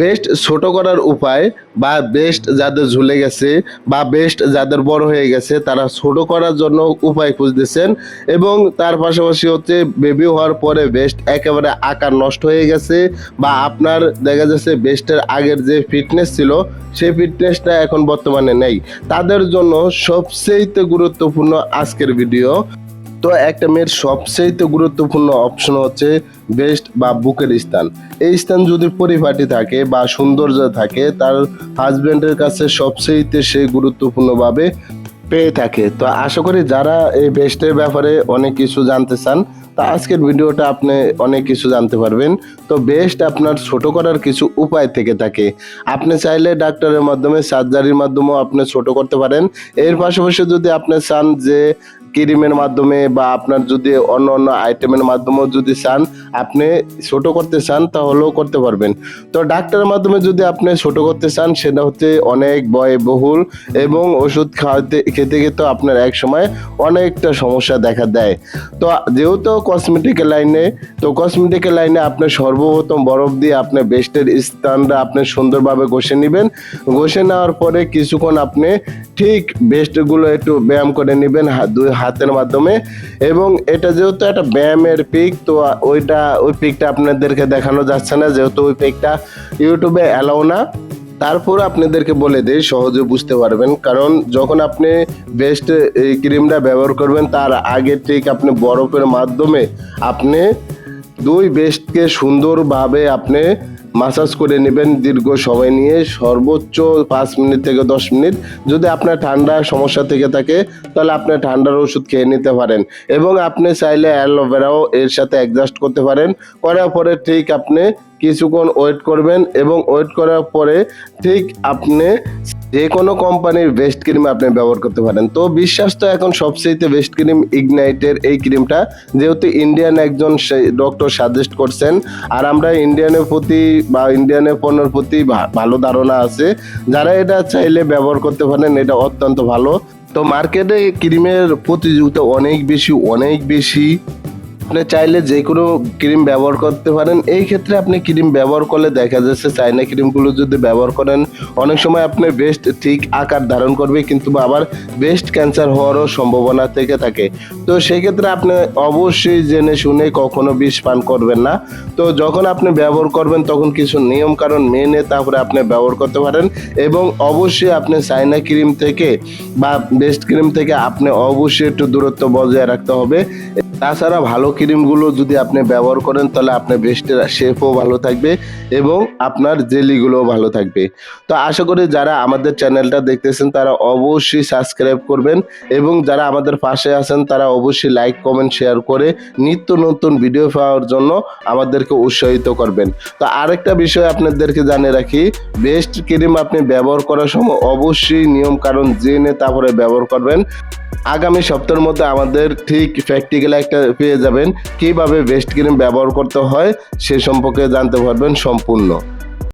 Best ছোট করার উপায় বা বেস্ট যাদের ঝুলে গেছে বা বেস্ট যাদের বড় হয়ে গেছে, তারা ছোট করার জন্য উপায় খুঁজতেছেন এবং তার পাশাপাশি হচ্ছে বেবি হওয়ার পরে বেস্ট একেবারে আকার নষ্ট হয়ে গেছে বা আপনার দেখা যাচ্ছে বেস্টের আগের যে ফিটনেস ছিল, সেই ফিটনেসটা এখন বর্তমানে নেই। তাদের জন্য সবচেয়ে গুরুত্বপূর্ণ আজকের ভিডিও তো একটা মেয়ের সবচেয়ে গুরুত্বপূর্ণ অপশন হচ্ছে বেস্ট বা বুকের স্থান। এই স্থান যদি পরিপাটি থাকে বা সৌন্দর্য থাকে, তার হাজবেন্ডের কাছে সবচেয়ে সে গুরুত্বপূর্ণভাবে পেয়ে থাকে। তো আশা করি যারা এই বেস্টের ব্যাপারে অনেক কিছু জানতে চান, তা আজকের ভিডিওটা আপনি অনেক কিছু জানতে পারবেন। তো বেস্ট আপনার ছোট করার কিছু উপায় থেকে থাকে। আপনি চাইলে ডাক্তারের মাধ্যমে সার্জারির মাধ্যমেও আপনি ছোট করতে পারেন। এর পাশাপাশি যদি আপনি চান যে ক্রিমের মাধ্যমে বা আপনার যদি অন্য অন্য আইটেমের মাধ্যমেও যদি চান, আপনি ছোট করতে চান, তাহলেও করতে পারবেন। তো ডাক্তারের মাধ্যমে যদি আপনি ছোট করতে চান, সেটা হচ্ছে অনেক ব্যয়বহুল এবং ওষুধ খাওয়াতে, খেতে খেতে আপনার এক সময় অনেকটা সমস্যা দেখা দেয়। তো যেহেতু কসমেটিকের লাইনে তো কসমেটিকের লাইনে আপনি সর্বপ্রথম বরফ দিয়ে আপনার বেস্টের স্থানটা আপনি সুন্দরভাবে ঘষে নেবেন। ঘষে নেওয়ার পরে কিছুক্ষণ আপনি ঠিক বেস্টগুলো একটু ব্যায়াম করে নেবেন দুই হাতের মাধ্যমে। এবং এটা যেহেতু একটা ব্যায়ামের পিক তো ওইটা, ওই পিকটা আপনাদেরকে দেখানো যাচ্ছে না। যেহেতু ওই পিকটা ইউটিউবে অ্যালাউ না, তারপর আপনাদেরকে বলে দিই, সহজে বুঝতে পারবেন। কারণ যখন আপনি বেস্ট এই ক্রিমটা ব্যবহার করবেন, তার আগে ঠিক আপনি বরফের মাধ্যমে আপনি দুই বেস্টকে সুন্দরভাবে আপনি মাসাজ করে নেবেন দীর্ঘ সময় নিয়ে, সর্বোচ্চ পাঁচ মিনিট থেকে দশ মিনিট। যদি আপনার ঠান্ডা সমস্যা থেকে থাকে, তাহলে আপনি ঠান্ডার ওষুধ খেয়ে নিতে পারেন। এবং আপনি চাইলে অ্যালোভেরাও এর সাথে অ্যাডজাস্ট করতে পারেন। করার পরে ঠিক আপনি কিছুক্ষণ ওয়েট করবেন এবং ওয়েট করার পরে ঠিক আপনি যে কোনো কোম্পানির বেস্ট ক্রিম আপনি ব্যবহার করতে পারেন। তো বিশ্বাস তো এখন সবচেয়ে বেস্ট ক্রিম ইগনাইটের এই ক্রিমটা যেহেতু ইন্ডিয়ান একজন ডক্টর সাজেস্ট করছেন, আর আমরা ইন্ডিয়ানের প্রতি বা ইন্ডিয়ানের পণ্যের প্রতি ভালো ধারণা আছে। যারা এটা চাইলে ব্যবহার করতে পারেন, এটা অত্যন্ত ভালো। তো মার্কেটে ক্রিমের প্রতিযোগিতা অনেক বেশি অনেক বেশি। আপনি চাইলে যে কোনো ক্রিম ব্যবহার করতে পারেন। এই ক্ষেত্রে আপনি ক্রিম ব্যবহার করলে দেখা যাচ্ছে চাইনা ক্রিমগুলো যদি ব্যবহার করেন, অনেক সময় আপনি বেস্ট ঠিক আকার ধারণ করবে, কিন্তু আবার বেস্ট ক্যান্সার হওয়ারও সম্ভাবনা থেকে থাকে। তো সেই ক্ষেত্রে আপনি অবশ্যই জেনে শুনে কখনো বিষ পান করবেন না। তো যখন আপনি ব্যবহার করবেন, তখন কিছু নিয়ম কারণ মেনে তারপরে আপনি ব্যবহার করতে পারেন এবং অবশ্যই আপনি চাইনা ক্রিম থেকে বা বেস্ট ক্রিম থেকে আপনি অবশ্যই একটু দূরত্ব বজায় রাখতে হবে। তাছাড়া ভালো ক্রিমগুলো যদি আপনি ব্যবহার করেন, তাহলে আপনার বেস্টের শেপও ভালো থাকবে এবং আপনার জেলিগুলোও ভালো থাকবে। তো আশা করি যারা আমাদের চ্যানেলটা দেখতেছেন, তারা অবশ্যই সাবস্ক্রাইব করবেন এবং যারা আমাদের পাশে আছেন, তারা অবশ্যই লাইক, কমেন্ট, শেয়ার করে নিত্য নতুন ভিডিও পাওয়ার জন্য আমাদেরকে উৎসাহিত করবেন। তো আরেকটা বিষয় আপনাদেরকে জানিয়ে রাখি বেস্ট ক্রিম আপনি ব্যবহার করার সময় অবশ্যই নিয়ম কারণ জেনে তারপরে ব্যবহার করবেন। আগামী সপ্তাহের মধ্যে আমাদের ঠিক প্র্যাকটিক্যাল একটা পেয়ে যাবেন কীভাবে বেস্ট ক্রিম ব্যবহার করতে হয় সে সম্পর্কে জানতে পারবেন সম্পূর্ণ।